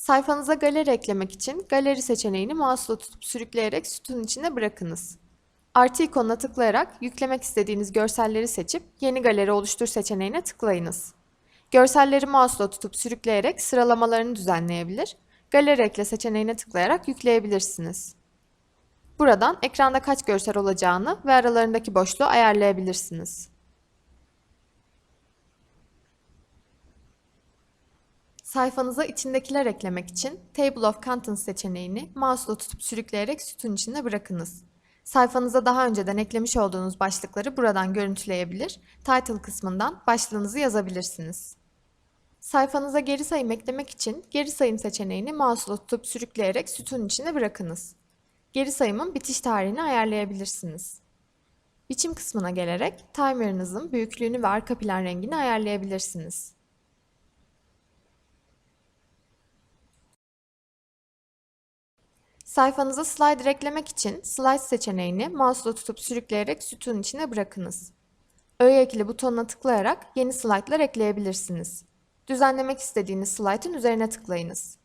Sayfanıza galeri eklemek için galeri seçeneğini mouse'la tutup sürükleyerek sütunun içine bırakınız. Artı ikonuna tıklayarak yüklemek istediğiniz görselleri seçip yeni galeri oluştur seçeneğine tıklayınız. Görselleri mouse'la tutup sürükleyerek sıralamalarını düzenleyebilir, galeri ekle seçeneğine tıklayarak yükleyebilirsiniz. Buradan ekranda kaç görsel olacağını ve aralarındaki boşluğu ayarlayabilirsiniz. Sayfanıza içindekiler eklemek için Table of Contents seçeneğini mouse'la tutup sürükleyerek sütun içine bırakınız. Sayfanıza daha önceden eklemiş olduğunuz başlıkları buradan görüntüleyebilir, title kısmından başlığınızı yazabilirsiniz. Sayfanıza geri sayım eklemek için geri sayım seçeneğini mouse'la tutup sürükleyerek sütunun içine bırakınız. Geri sayımın bitiş tarihini ayarlayabilirsiniz. Biçim kısmına gelerek timer'ınızın büyüklüğünü ve arka plan rengini ayarlayabilirsiniz. Sayfanıza slider eklemek için slide seçeneğini mouse'la tutup sürükleyerek sütunun içine bırakınız. Öğe ekli butonuna tıklayarak yeni slaytlar ekleyebilirsiniz. Düzenlemek istediğiniz slaytın üzerine tıklayınız.